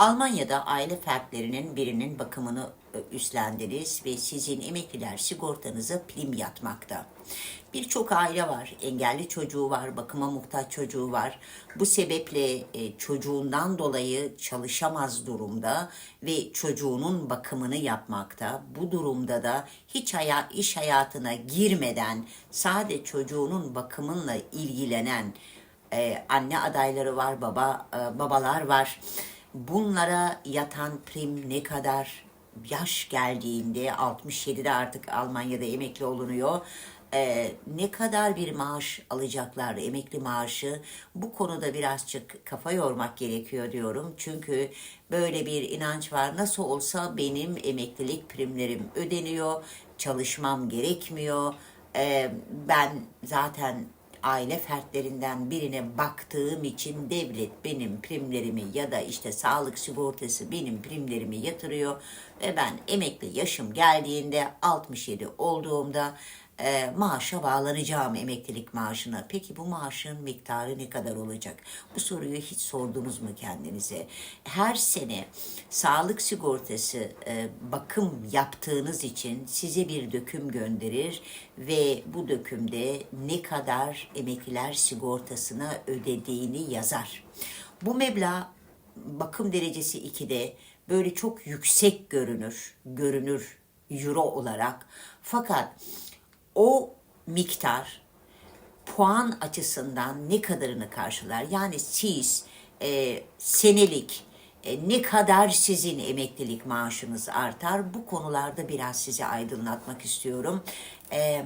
Almanya'da aile fertlerinin birinin bakımını e, üstlendiniz ve sizin emekliler sigortanıza prim yatmakta. Birçok aile var, engelli çocuğu var, bakıma muhtaç çocuğu var. Bu sebeple e, çocuğundan dolayı çalışamaz durumda ve çocuğunun bakımını yapmakta. Bu durumda da hiç haya, iş hayatına girmeden sadece çocuğunun bakımıyla ilgilenen e, anne adayları var, baba babalar var. Bunlara yatan prim ne kadar yaş geldiğinde 67'de artık Almanya'da emekli olunuyor. E, ne kadar bir maaş alacaklar emekli maaşı bu konuda birazcık kafa yormak gerekiyor diyorum. Çünkü böyle bir inanç var nasıl olsa benim emeklilik primlerim ödeniyor çalışmam gerekmiyor. E, ben zaten aile fertlerinden birine baktığım için devlet benim primlerimi ya da işte sağlık sigortası benim primlerimi yatırıyor. Ve ben emekli yaşım geldiğinde 67 olduğumda e, maaşa bağlanacağım emeklilik maaşına. Peki bu maaşın miktarı ne kadar olacak? Bu soruyu hiç sordunuz mu kendinize? Her sene sağlık sigortası e, bakım yaptığınız için size bir döküm gönderir ve bu dökümde ne kadar emekliler sigortasına ödediğini yazar. Bu meblağ bakım derecesi 2'de böyle çok yüksek görünür, görünür euro olarak. Fakat o miktar puan açısından ne kadarını karşılar? Yani siz e, senelik e, ne kadar sizin emeklilik maaşınız artar? Bu konularda biraz sizi aydınlatmak istiyorum. E,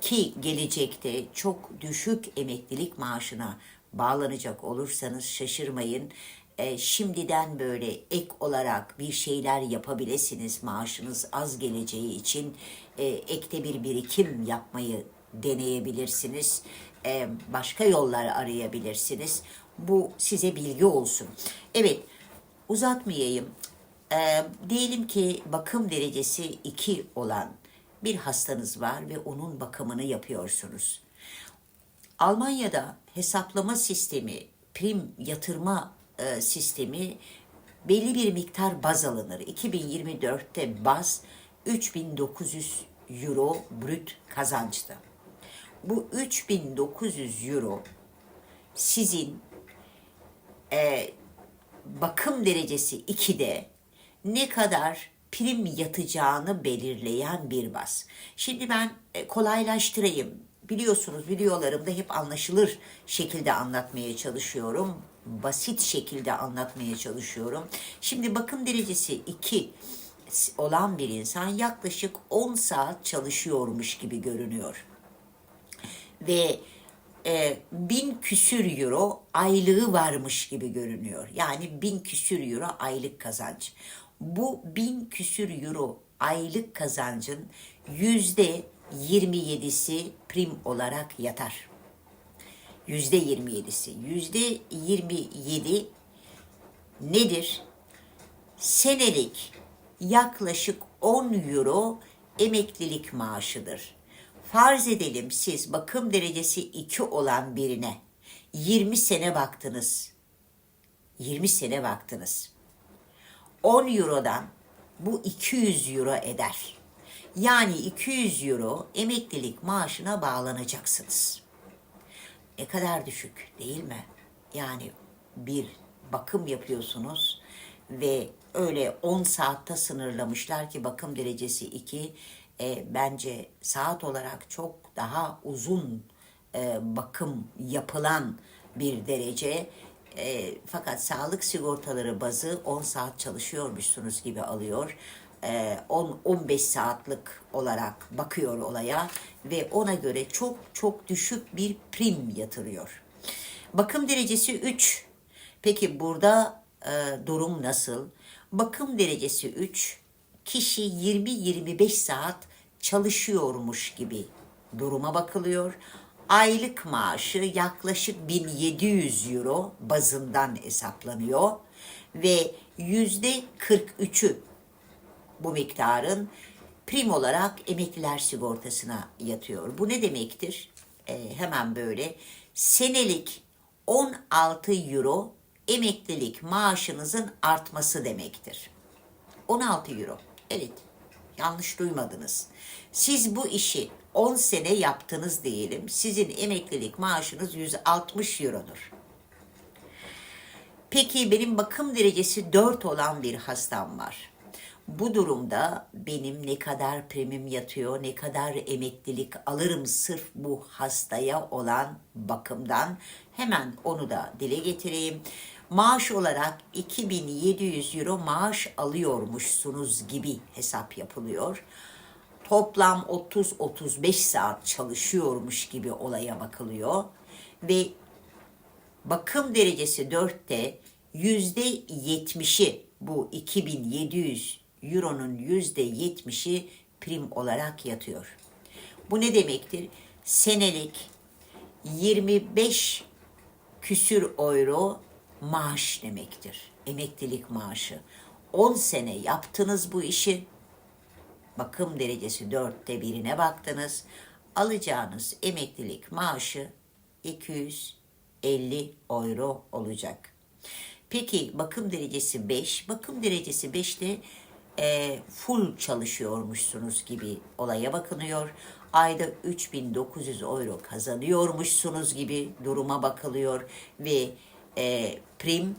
ki gelecekte çok düşük emeklilik maaşına bağlanacak olursanız şaşırmayın. E, şimdiden böyle ek olarak bir şeyler yapabilirsiniz maaşınız az geleceği için e, ekte bir birikim yapmayı deneyebilirsiniz. E, başka yollar arayabilirsiniz. Bu size bilgi olsun. Evet uzatmayayım. E, diyelim ki bakım derecesi 2 olan bir hastanız var ve onun bakımını yapıyorsunuz. Almanya'da hesaplama sistemi, prim yatırma e, sistemi belli bir miktar baz alınır. 2024'te baz 3900 euro brüt kazançtı. Bu 3900 euro sizin e, bakım derecesi 2'de ne kadar prim yatacağını belirleyen bir baz. Şimdi ben e, kolaylaştırayım. Biliyorsunuz videolarımda hep anlaşılır şekilde anlatmaya çalışıyorum. Basit şekilde anlatmaya çalışıyorum. Şimdi bakım derecesi 2 olan bir insan yaklaşık 10 saat çalışıyormuş gibi görünüyor. Ve e, bin küsür euro aylığı varmış gibi görünüyor. Yani bin küsür euro aylık kazanç. Bu bin küsür euro aylık kazancın yüzde 27'si prim olarak yatar. Yüzde 27'si. Yüzde 27 nedir? Senelik yaklaşık 10 euro emeklilik maaşıdır. Farz edelim siz bakım derecesi 2 olan birine 20 sene baktınız. 20 sene baktınız. 10 eurodan bu 200 euro eder. Yani 200 euro emeklilik maaşına bağlanacaksınız. Ne kadar düşük değil mi? Yani bir bakım yapıyorsunuz ve öyle 10 saatte sınırlamışlar ki bakım derecesi 2 e, bence saat olarak çok daha uzun e, bakım yapılan bir derece. E, fakat sağlık sigortaları bazı 10 saat çalışıyormuşsunuz gibi alıyor. E, 10-15 saatlik olarak bakıyor olaya ve ona göre çok çok düşük bir prim yatırıyor. Bakım derecesi 3. Peki burada e, durum nasıl? Bakım derecesi 3 kişi 20-25 saat çalışıyormuş gibi duruma bakılıyor. Aylık maaşı yaklaşık 1700 euro bazından hesaplanıyor ve yüzde 43'ü bu miktarın prim olarak emekliler sigortasına yatıyor. Bu ne demektir? Ee, hemen böyle senelik 16 euro emeklilik maaşınızın artması demektir. 16 euro. Evet. Yanlış duymadınız. Siz bu işi 10 sene yaptınız diyelim. Sizin emeklilik maaşınız 160 eurodur. Peki benim bakım derecesi 4 olan bir hastam var. Bu durumda benim ne kadar primim yatıyor, ne kadar emeklilik alırım sırf bu hastaya olan bakımdan hemen onu da dile getireyim. Maaş olarak 2700 euro maaş alıyormuşsunuz gibi hesap yapılıyor. Toplam 30-35 saat çalışıyormuş gibi olaya bakılıyor ve bakım derecesi 4'te yüzde yetmişi bu 2700 euronun yüzde yetmişi prim olarak yatıyor. Bu ne demektir? Senelik 25 küsür euro maaş demektir. Emeklilik maaşı. 10 sene yaptınız bu işi. Bakım derecesi dörtte birine baktınız. Alacağınız emeklilik maaşı 250 euro olacak. Peki bakım derecesi 5. Bakım derecesi 5'te e, full çalışıyormuşsunuz gibi olaya bakılıyor. Ayda 3900 euro kazanıyormuşsunuz gibi duruma bakılıyor ve e, prim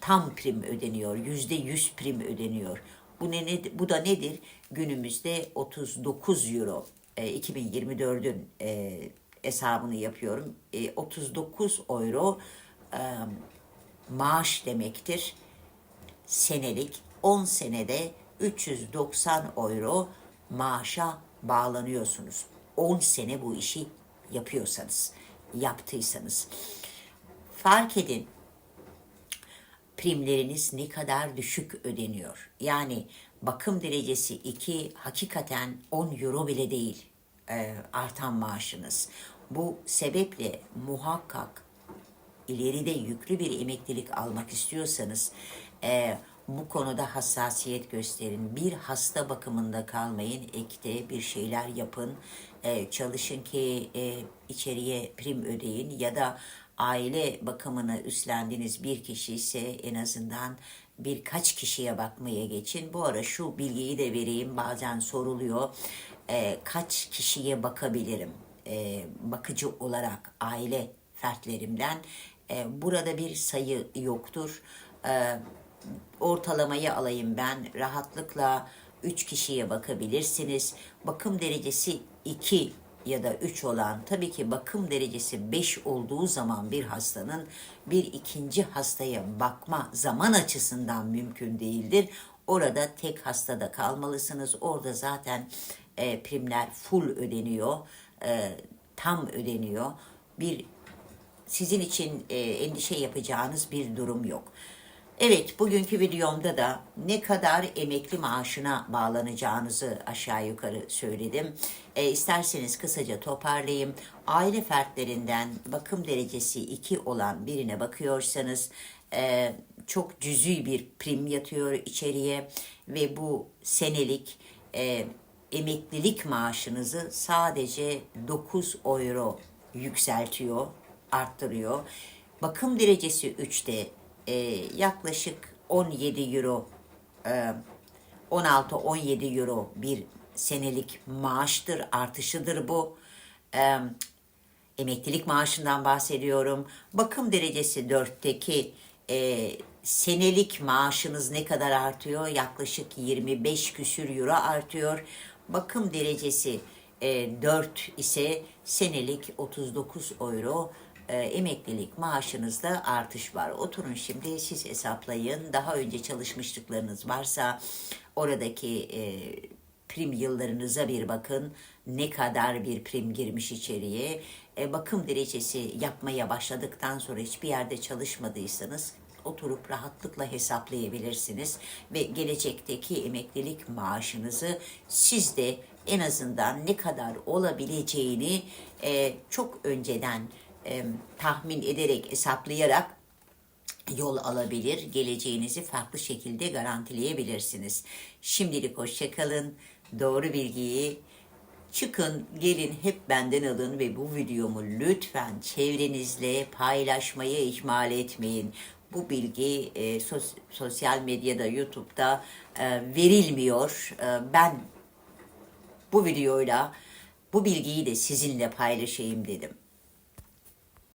tam prim ödeniyor. Yüzde yüz prim ödeniyor. Bu ne, bu da nedir? Günümüzde 39 euro. E, 2024'ün e, hesabını yapıyorum. E, 39 euro e, maaş demektir. Senelik 10 senede 390 euro maaşa bağlanıyorsunuz. 10 sene bu işi yapıyorsanız, yaptıysanız. Fark edin primleriniz ne kadar düşük ödeniyor. Yani bakım derecesi 2 hakikaten 10 euro bile değil e, artan maaşınız. Bu sebeple muhakkak ileride yüklü bir emeklilik almak istiyorsanız e, bu konuda hassasiyet gösterin. Bir hasta bakımında kalmayın, ekte bir şeyler yapın, e, çalışın ki e, içeriye prim ödeyin ya da aile bakımını üstlendiğiniz bir kişi ise en azından birkaç kişiye bakmaya geçin. Bu ara şu bilgiyi de vereyim bazen soruluyor. E, kaç kişiye bakabilirim e, bakıcı olarak aile fertlerimden? E, burada bir sayı yoktur. E, ortalamayı alayım ben rahatlıkla 3 kişiye bakabilirsiniz. Bakım derecesi 2 ya da 3 olan tabii ki bakım derecesi 5 olduğu zaman bir hastanın bir ikinci hastaya bakma zaman açısından mümkün değildir. Orada tek hastada kalmalısınız. Orada zaten e, primler full ödeniyor, e, tam ödeniyor. Bir sizin için e, endişe yapacağınız bir durum yok. Evet, bugünkü videomda da ne kadar emekli maaşına bağlanacağınızı aşağı yukarı söyledim. E, isterseniz kısaca toparlayayım. Aile fertlerinden bakım derecesi 2 olan birine bakıyorsanız e, çok cüzi bir prim yatıyor içeriye ve bu senelik e, emeklilik maaşınızı sadece 9 euro yükseltiyor, arttırıyor. Bakım derecesi 3'te e, yaklaşık 17 euro, e, 16-17 euro bir senelik maaştır, artışıdır bu. E, emeklilik maaşından bahsediyorum. Bakım derecesi 4'teki e, senelik maaşınız ne kadar artıyor? Yaklaşık 25 küsür euro artıyor. Bakım derecesi e, 4 ise senelik 39 euro e, emeklilik maaşınızda artış var. Oturun şimdi siz hesaplayın. Daha önce çalışmışlıklarınız varsa oradaki e, prim yıllarınıza bir bakın. Ne kadar bir prim girmiş içeriye. E, bakım derecesi yapmaya başladıktan sonra hiçbir yerde çalışmadıysanız oturup rahatlıkla hesaplayabilirsiniz ve gelecekteki emeklilik maaşınızı siz de en azından ne kadar olabileceğini e, çok önceden e, tahmin ederek, hesaplayarak yol alabilir, geleceğinizi farklı şekilde garantileyebilirsiniz. Şimdilik hoşçakalın. Doğru bilgiyi çıkın, gelin hep benden alın ve bu videomu lütfen çevrenizle paylaşmayı ihmal etmeyin. bu bilgi e, sos- sosyal medyada, YouTube'da e, verilmiyor. E, ben bu videoyla bu bilgiyi de sizinle paylaşayım dedim.